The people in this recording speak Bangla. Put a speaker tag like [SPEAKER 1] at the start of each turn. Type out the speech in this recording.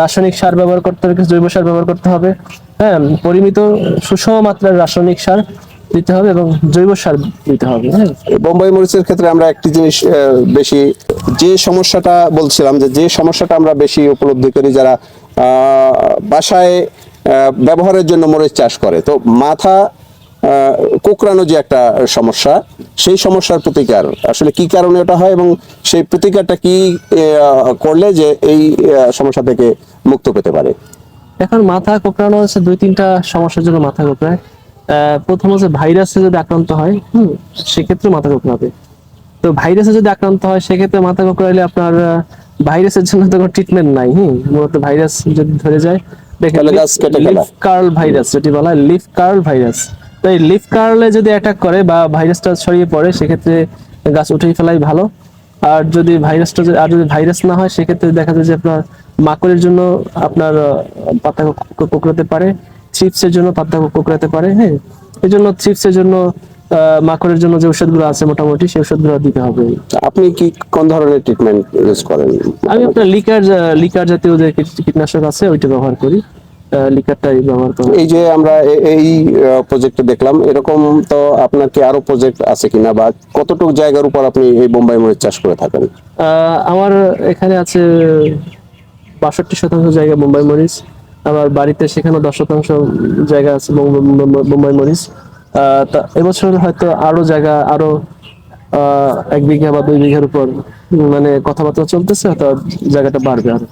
[SPEAKER 1] রাসায়নিক সার ব্যবহার করতে হবে জৈব সার ব্যবহার করতে হবে। হ্যাঁ পরিমিত সুষম মাত্রার রাসায়নিক সার দিতে হবে এবং জৈব সার দিতে হবে হ্যাঁ।
[SPEAKER 2] বোম্বাই মরিচের ক্ষেত্রে আমরা একটি জিনিস বেশি, যে সমস্যাটা বলছিলাম যে যে সমস্যাটা আমরা বেশি উপলব্ধি করি যারা বাসায় ব্যবহারের জন্য মরিচ চাষ করে, তো মাথা কোঁকড়ানো যে একটা সমস্যা সেই সমস্যার প্রতিকার। আসলে কি কারণে ওটা হয় এবং সেই প্রতিকারটা কি করলে যে এই সমস্যা থেকে মুক্ত পেতে পারে?
[SPEAKER 1] এখন মাথা কোঁকড়ানো হচ্ছে দুই তিনটা সমস্যার জন্য মাথা কোঁকড়ায়। প্রথম হচ্ছে ভাইরাসে যদি আক্রান্ত হয় হুম সেক্ষেত্রে মাথা কোঁকড়াবে। তো ভাইরাসে যদি আক্রান্ত হয় সেক্ষেত্রে মাথা কোঁকড়াইলে আপনার ভাইরাসের জন্য তো কোনো ট্রিটমেন্ট নাই হুম মূলত ভাইরাস যদি ধরে যায়। লিফ কার্ল ভাইরাস যেটি বলা হয় লিফ কার্ল ভাইরাস তো এই লিফ কার্লে যদি অ্যাটাক করে বা ভাইরাসটা ছড়িয়ে পড়ে সেক্ষেত্রে গাছ উঠিয়ে ফেলাই ভালো। আর যদি ভাইরাসটা আর যদি ভাইরাস না হয় সেক্ষেত্রে দেখা যায় যে আপনার মাকড়ের জন্য আপনার পাতা কোঁকড়াতে পারে। চিপসের জন্য পাতা কোঁকড়াতে পারে হ্যাঁ? এই জন্য চিপসের জন্য মাকড়ের জন্য যে ওষুধগুলো আছে মোটামুটি সেই ওষুধগুলো দিতে হবে।
[SPEAKER 2] আপনি কি কোন ধরনের ট্রিটমেন্ট ইউজ করেন?
[SPEAKER 1] আমি আপনার লিকার লিকার জাতীয় যে কীটনাশক আছে ওইটা ব্যবহার করি। লিকারটাই ব্যবহার করি।
[SPEAKER 2] এই যে আমরা এই প্রজেক্টে দেখলাম এরকম তো আপনার কি আরও প্রজেক্ট আছে কিনা? বা কতটুকু জায়গার উপর আপনি এই বোম্বাই মরিচ চাষ করে থাকেন?
[SPEAKER 1] আমার এখানে আছে বাষট্টি শতাংশ জায়গা মুম্বাই মরিচ। আমার বাড়িতে সেখানে দশ শতাংশ জায়গা আছে বোম্বাই- বোম্বাই- মুম্বাই মরিচ। আহ, তা এবছর হয়তো আরও জায়গা আরও আহ, এক বিঘা বা দুই বিঘার উপর মানে কথাবার্তা চলতেছে হয়তো জায়গাটা বাড়বে আরও।